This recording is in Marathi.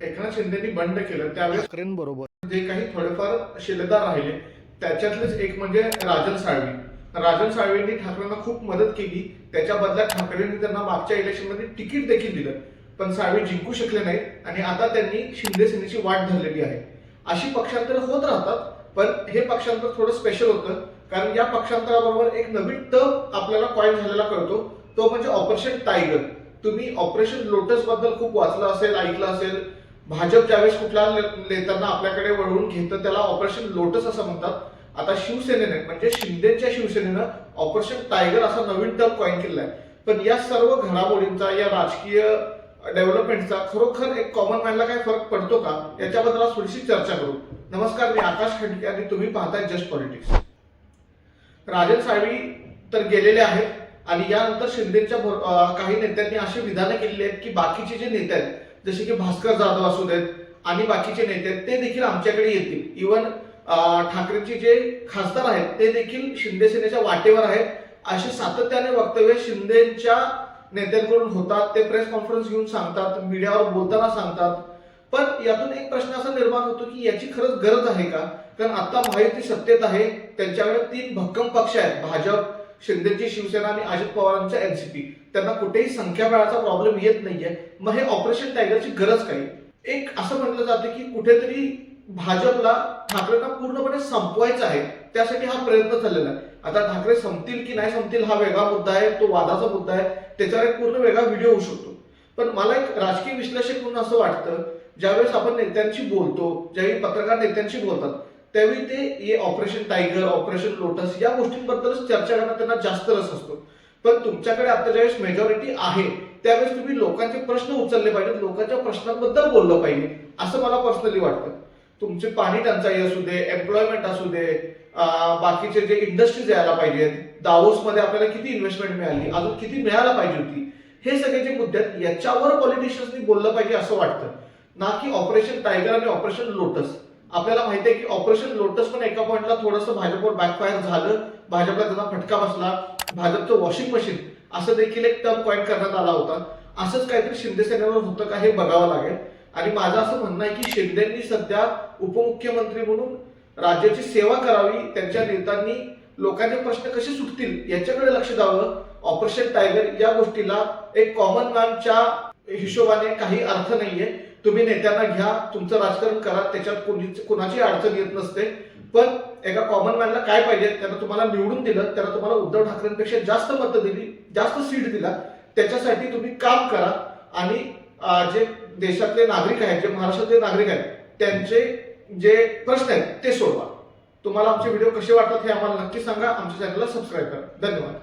एकनाथ शिंदेनी बंड केलं. त्यावेळेस ठाकरेंबरोबर जे काही थोडेफार शिलेदार राहिले त्याच्यातलेच एक म्हणजे राजन साळवी. राजन साळवींनी ठाकरेंना खूप मदत केली. त्याच्या बदल्यात ठाकरेंनी त्यांना मागच्या इलेक्शनमध्ये तिकीट देखील दिलं. पण साळवी जिंकू शकले नाही आणि आता त्यांनी शिंदे सेनेची वाट धरलेली आहे. अशी पक्षांतर होत राहतात पण हे पक्षांतर थोडं स्पेशल होतं. कारण या पक्षांतराबरोबर एक नवीन टर्म आपल्याला कॉइन झालेला कळतो. तो म्हणजे ऑपरेशन टायगर तुम्ही ऑपरेशन लोटसबद्दल खूप वाचलं असेल ऐकलं असेल भाजप ज्यावेळेस कुठला नेत्यांना आपल्याकडे वळवून घेतं त्याला ऑपरेशन लोटस असं म्हणतात. आता शिवसेनेने म्हणजे शिंदेच्या शिवसेनेनं ऑपरेशन टायगर असा नवीन टर्म कॉईन केलेला आहे पण या सर्व घडामोडींचा या राजकीय डेव्हलपमेंटचा खरोखर एक कॉमन मॅनला काय फरक पडतो का? याच्याबद्दल आज थोडीशी चर्चा करू. नमस्कार मी आकाश खडके आणि तुम्ही पाहताय जस्ट पॉलिटिक्स. राजन साळवी तर गेलेले आहेत आणि यानंतर शिंदेच्या काही नेत्यांनी अशी विधानं केलेली आहेत की बाकीचे जे नेते आहेत जसे की भास्कर जाधव असू देत आणि बाकीचे नेते आहेत ते देखील आमच्याकडे येतील. इवन ठाकरेंचे जे खासदार आहेत ते देखील शिंदे सेनेच्या वाटेवर आहेत. असे सातत्याने वक्तव्य शिंदेच्या नेत्यांकडून होतात. ते प्रेस कॉन्फरन्स घेऊन सांगतात मीडियावर बोलताना सांगतात. पण यातून एक प्रश्न असा निर्माण होतो की याची खरंच गरज आहे का? कारण आता महायुती सत्तेत आहे त्यांच्याकडे तीन भक्कम पक्ष आहेत. भाजप शिंदेची शिवसेना आणि अजित पवारांच्या एनसीपी त्यांना कुठेही संख्याबळाचा प्रॉब्लेम येत नाहीये. मग हे ऑपरेशन टायगरची गरज काय? एक असं म्हटलं जातं की कुठेतरी भाजपला ठाकरेंना पूर्णपणे संपवायचं आहे. त्यासाठी हा प्रयत्न चाललेला आहे. आता ठाकरे संपतील की नाही संपतील हा वेगळा मुद्दा आहे तो वादाचा मुद्दा आहे. त्याच्यावर एक पूर्ण वेगळा व्हिडिओ होऊ शकतो. पण मला एक राजकीय विश्लेषक म्हणून असं वाटतं ज्यावेळेस आपण नेत्यांशी बोलतो ज्यावेळी पत्रकार नेत्यांशी बोलतात त्यावेळी ते हे ऑपरेशन टायगर ऑपरेशन लोटस या गोष्टींबद्दलच चर्चा करण्यात त्यांना जास्त रस असतो. पण तुमच्याकडे आता ज्यावेळेस मेजॉरिटी आहे त्यावेळेस तुम्ही लोकांचे प्रश्न उचलले पाहिजेत लोकांच्या प्रश्नांबद्दल बोललं पाहिजे असं मला पर्सनली वाटतं. तुमचे पाणी टंचाई असू दे एम्प्लॉयमेंट असू दे बाकीचे जे इंडस्ट्रीज यायला पाहिजेत दावोसमध्ये आपल्याला किती इन्व्हेस्टमेंट मिळाली अजून किती मिळायला पाहिजे होती हे सगळे जे मुद्दे आहेत याच्यावर पॉलिटिशियन्सनी बोललं पाहिजे असं वाटतं. ना की ऑपरेशन टायगर आणि ऑपरेशन लोटस आपल्याला माहिती आहे की ऑपरेशन लोटस पण एका पॉइंटला थोडंसं भाजपवर बॅकफायर झालं. भाजपला त्याचा फटका बसला. भाजपचं वॉशिंग मशीन असं देखील एक टर्म पॉईंट करण्यात आला होता. असंच काहीतरी शिंदे सेनेवर होतं का हे बघावं लागेल. आणि माझं असं म्हणणं आहे की शिंदेंनी सध्या उपमुख्यमंत्री म्हणून राज्याची सेवा करावी त्यांच्या नेत्यांनी लोकांचे प्रश्न कसे सुटतील याच्याकडे लक्ष द्यावं. ऑपरेशन टायगर या गोष्टीला एक कॉमन मॅनच्या हिशोबाने काही अर्थ नाहीये. तुम्ही नेत्यांना घ्या तुमचं राजकारण करा त्याच्यात कोणी कोणाची अडचण येत नसते. पण एका कॉमन मॅनला काय पाहिजे त्यानं तुम्हाला निवडून दिलं त्यानं तुम्हाला उद्धव ठाकरेंपेक्षा जास्त मतं दिली जास्त सीट दिला त्याच्यासाठी तुम्ही काम करा. आणि जे देशातले नागरिक आहेत जे महाराष्ट्रातले नागरिक आहेत त्यांचे जे प्रश्न आहेत ते सोडवा. तुम्हाला आमचे व्हिडिओ कसे वाटतात हे आम्हाला नक्की सांगा. आमच्या चॅनलला सबस्क्राईब करा. धन्यवाद.